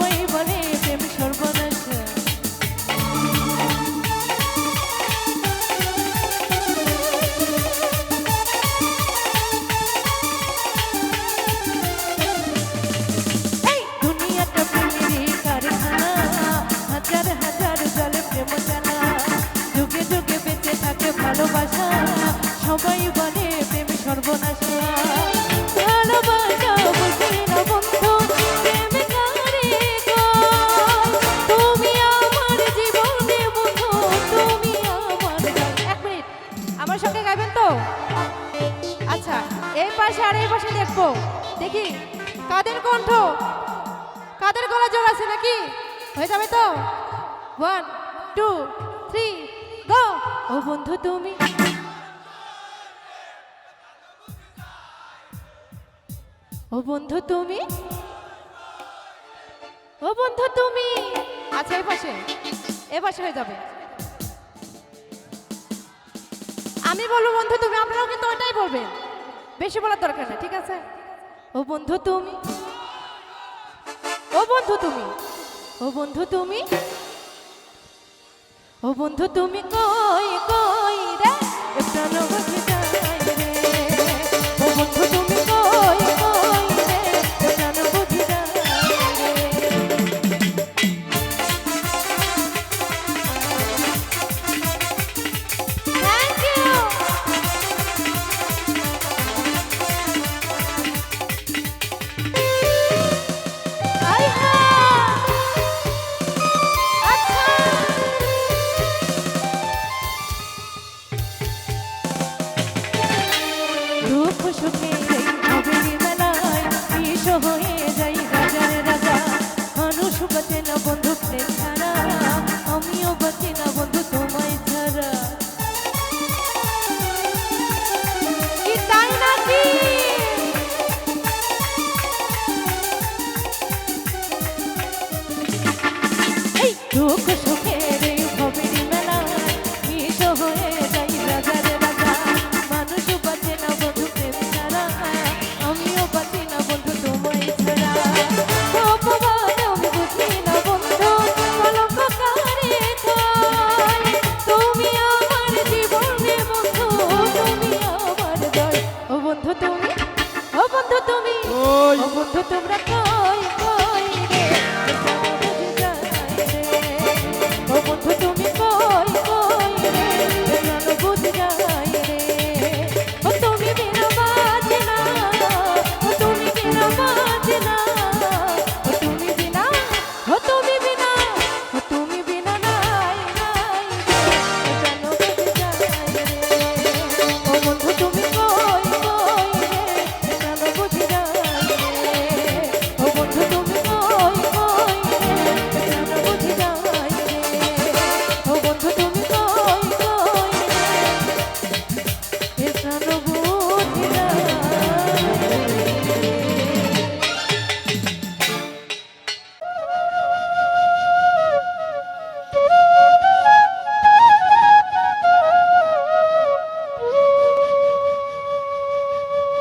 away. তো আচ্ছা এই পাশে আর এই পাশে দেখব। দেখি, কাদের কণ্ঠ? কাদের গলা জোর আছে নাকি? হয়ে যাবে তো? ওয়ান টু থ্রি গো ও বন্ধু, তুমি? ও বন্ধু, তুমি? ও বন্ধু, তুমি? আচ্ছা এই পাশে। এ পাশে হয়ে যাবে। আমি বলব, বন্ধু, তুমি, আপনারাও কিন্তু ওইটাই বলবেন। বেশি বলার দরকার নেই, ঠিক আছে? ও বন্ধু, তুমি? ও বন্ধু, তুমি? ও বন্ধু, তুমি? ও বন্ধু, তুমি কই কই? হয়ে যাই রাজার রাজা। মানুষ বাঁচে না বন্ধু প্রেম ছাড়া বন্ধু তোমায় বন্ধু তোমরা